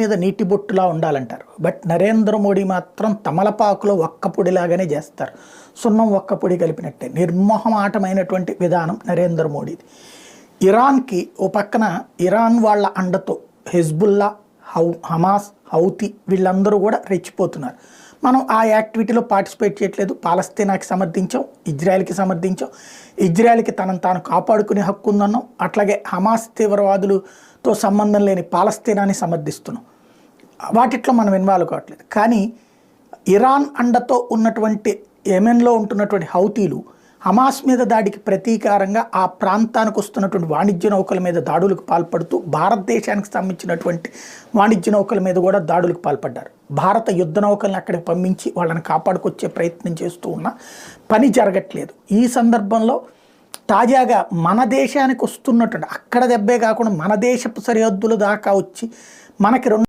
మీద నీటి బొట్టులా ఉండాలంటారు. బట్ నరేంద్ర మోడీ మాత్రం తమలపాకులో ఒక్క పొడిలాగానే చేస్తారు. సున్నం ఒక్క పొడి కలిపినట్టే. నిర్మోహమాటమైనటువంటి విధానం నరేంద్ర మోడీది. ఇరాన్కి ఓ పక్కన ఇరాన్ వాళ్ళ అండతో హెజ్బుల్లా హౌ హమాస్ హౌతి వీళ్ళందరూ కూడా రెచ్చిపోతున్నారు. మనం ఆ యాక్టివిటీలో పార్టిసిపేట్ చేయట్లేదు. పాలస్తీనాకి సమర్థించాం ఇజ్రాయెల్కి సమర్థించాం. ఇజ్రాయెల్కి తనను తాను కాపాడుకునే హక్కు ఉందన్నాం. అట్లాగే హమాస్ తీవ్రవాదులతో సంబంధం లేని పాలస్తీనాని సమర్థిస్తున్నాం. వాటిట్లో మనం ఇన్వాల్వ్ కావట్లేదు. కానీ ఇరాన్ అండతో ఉన్నటువంటి యెమెన్లో ఉంటున్నటువంటి హౌతీలు హమాస్ మీద దాడికి ప్రతీకారంగా ఆ ప్రాంతానికి వస్తున్నటువంటి వాణిజ్య నౌకల మీద దాడులకు పాల్పడుతూ భారతదేశానికి సంబంధించినటువంటి వాణిజ్య నౌకల మీద కూడా దాడులకు పాల్పడ్డారు. భారత యుద్ధ నౌకల్ని అక్కడికి పంపించి వాళ్ళని కాపాడుకొచ్చే ప్రయత్నం చేస్తూ ఉన్న పని జరగట్లేదు. ఈ సందర్భంలో తాజాగా మన దేశానికి వస్తున్నటువంటి అక్కడ దెబ్బే కాకుండా మన దేశపు సరిహద్దులు దాకా వచ్చి మనకి రెండు